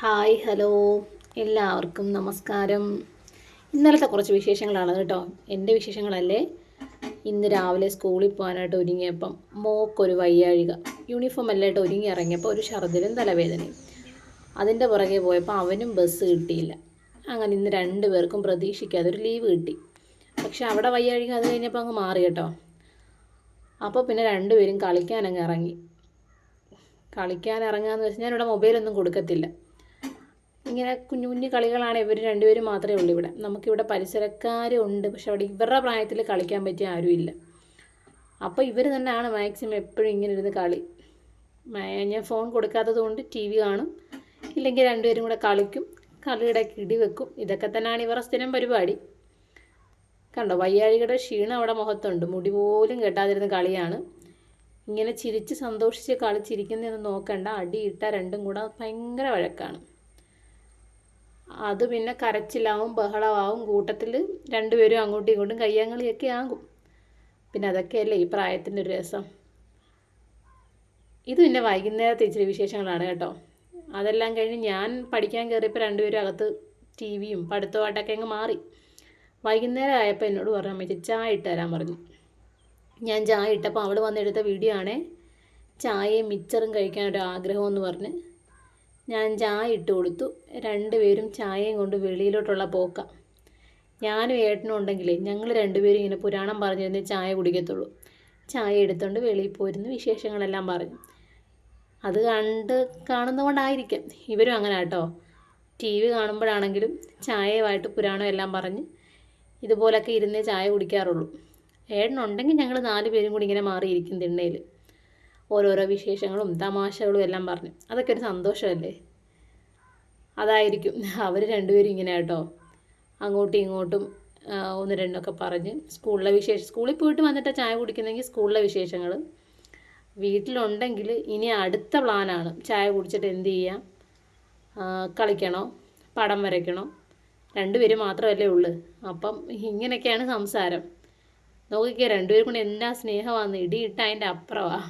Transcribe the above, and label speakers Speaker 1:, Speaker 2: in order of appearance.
Speaker 1: Hi hello. എല്ലാവർക്കും നമസ്കാരം. ഇന്നലത്തെ കുറച്ച് വിശേഷങ്ങളാണ് കേട്ടോ. എന്റെ വിശേഷങ്ങളല്ലേ? ഇന്ന് രാവിലെ സ്കൂളിൽ പോകാനായിട്ട് ഒരുങ്ങിയപ്പം മോക്കൊരു വയ്യാഴിക. യൂണിഫോം എല്ലായിട്ട് ഒരുങ്ങി ഇറങ്ങിയപ്പോൾ ഒരു ഛർദിലും തലവേദനയും. അതിന്റെ പുറകെ പോയപ്പോൾ അവനും ബസ് കിട്ടിയില്ല. അങ്ങനെ ഇന്ന് രണ്ട് പേർക്കും പ്രതീക്ഷിക്കാതെ ഒരു ലീവ് കിട്ടി. പക്ഷെ അവിടെ വയ്യാഴിക അത് കഴിഞ്ഞപ്പോൾ അങ്ങ് മാറി കേട്ടോ. അപ്പോൾ പിന്നെ രണ്ടുപേരും കളിക്കാനങ്ങ് ഇറങ്ങി. കളിക്കാൻ ഇറങ്ങാന്ന് വെച്ചാൽ ഞാനിവിടെ മൊബൈലൊന്നും കൊടുക്കത്തില്ല. ഇങ്ങനെ കുഞ്ഞു കുഞ്ഞു കളികളാണ് ഇവർ രണ്ടുപേരും മാത്രമേ ഉള്ളൂ ഇവിടെ. നമുക്കിവിടെ പരിസരക്കാരും ഉണ്ട്. പക്ഷെ അവിടെ ഇവരുടെ പ്രായത്തിൽ കളിക്കാൻ പറ്റിയ ആരുമില്ല അപ്പോൾ ഇവർ തന്നെയാണ് മാക്സിമം എപ്പോഴും ഇങ്ങനെ ഇരുന്ന് കളി. ഞാൻ ഫോൺ കൊടുക്കാത്തത് കൊണ്ട് ടി വി കാണും. ഇല്ലെങ്കിൽ രണ്ടുപേരും കൂടെ കളിക്കും. കളിയുടെ കിടി വെക്കും. ഇതൊക്കെ തന്നെയാണ് ഇവരുടെ സ്ഥിരം പരിപാടി. കണ്ടോ? വയ്യാഴികയുടെ ക്ഷീണം അവിടെ മുഖത്തുണ്ട്. മുടി പോലും കെട്ടാതിരുന്ന കളിയാണ്. ഇങ്ങനെ ചിരിച്ച് സന്തോഷിച്ച് കളിച്ചിരിക്കുന്നതെന്ന് നോക്കണ്ട. അടിയിട്ട രണ്ടും കൂടെ ഭയങ്കര വഴക്കാണ്. അത് പിന്നെ കരച്ചിലാവും ബഹളമാവും. കൂട്ടത്തിൽ രണ്ടുപേരും അങ്ങോട്ടും ഇങ്ങോട്ടും കയ്യാങ്കളിയൊക്കെ ആകും. പിന്നെ അതൊക്കെയല്ലേ ഈ പ്രായത്തിന്റെ ഒരു രസം. ഇത് പിന്നെ വൈകുന്നേരത്തെ ഇച്ചിരി വിശേഷങ്ങളാണ് കേട്ടോ. അതെല്ലാം കഴിഞ്ഞ് ഞാൻ പഠിക്കാൻ കയറിയപ്പോൾ രണ്ടുപേരും അകത്ത് ടി വിയും പഠിത്തമായിട്ടൊക്കെ അങ്ങ് മാറി. വൈകുന്നേരം ആയപ്പോൾ എന്നോട് പറഞ്ഞു അമ്മച്ചി ചായ ഇട്ട് തരാൻ പറഞ്ഞു. ഞാൻ ചായ ഇട്ടപ്പോൾ അവൾ വന്നെടുത്ത വീഡിയോ ആണേ ചായയും മിച്ചറും കഴിക്കാൻ ഒരു ആഗ്രഹം എന്ന് പറഞ്ഞ് ഞാൻ ചായ ഇട്ട് കൊടുത്തു. രണ്ടുപേരും ചായയും കൊണ്ട് വെളിയിലോട്ടുള്ള പോക്ക. ഞാനും ഏട്ടനും ഉണ്ടെങ്കിലേ ഞങ്ങൾ രണ്ടുപേരും ഇങ്ങനെ പുരാണം പറഞ്ഞിരുന്നേ ചായ കുടിക്കത്തുള്ളൂ. ചായ എടുത്തുകൊണ്ട് വെളിയിൽ പോയിരുന്നു വിശേഷങ്ങളെല്ലാം പറഞ്ഞു. അത് കണ്ട് കാണുന്നതുകൊണ്ടായിരിക്കാം ഇവരും അങ്ങനെ കേട്ടോ ടി വി കാണുമ്പോഴാണെങ്കിലും ചായയുമായിട്ട് പുരാണം എല്ലാം പറഞ്ഞ് ഇതുപോലൊക്കെ ഇരുന്നേ ചായ കുടിക്കാറുള്ളൂ. ഏട്ടനുണ്ടെങ്കിൽ ഞങ്ങൾ നാല് പേരും കൂടി ഇങ്ങനെ മാറിയിരിക്കും തിണ്ണയിൽ ഓരോരോ വിശേഷങ്ങളും തമാശകളും എല്ലാം പറഞ്ഞു. അതൊക്കെ ഒരു സന്തോഷമല്ലേ? അതായിരിക്കും. അവർ രണ്ടുപേരും ഇങ്ങനെ കേട്ടോ അങ്ങോട്ടും ഇങ്ങോട്ടും ഒന്ന് രണ്ടൊക്കെ പറഞ്ഞ് സ്കൂളിലെ വിശേഷം സ്കൂളിൽ പോയിട്ട് വന്നിട്ട് ചായ കുടിക്കുന്നെങ്കിൽ സ്കൂളിലെ വിശേഷങ്ങൾ വീട്ടിലുണ്ടെങ്കിൽ ഇനി അടുത്ത പ്ലാനാണ്. ചായ കുടിച്ചിട്ട് എന്ത് ചെയ്യാം? കളിക്കണോ? പടം വരയ്ക്കണോ? രണ്ടുപേരും മാത്രമല്ലേ ഉള്ളു. അപ്പം ഇങ്ങനെയൊക്കെയാണ് സംസാരം. നോക്കിക്കേ രണ്ടുപേരും കൊണ്ട് എന്താ സ്നേഹമാണ് ഇടിയിട്ട അതിന്റെ അപ്പുറമാണ്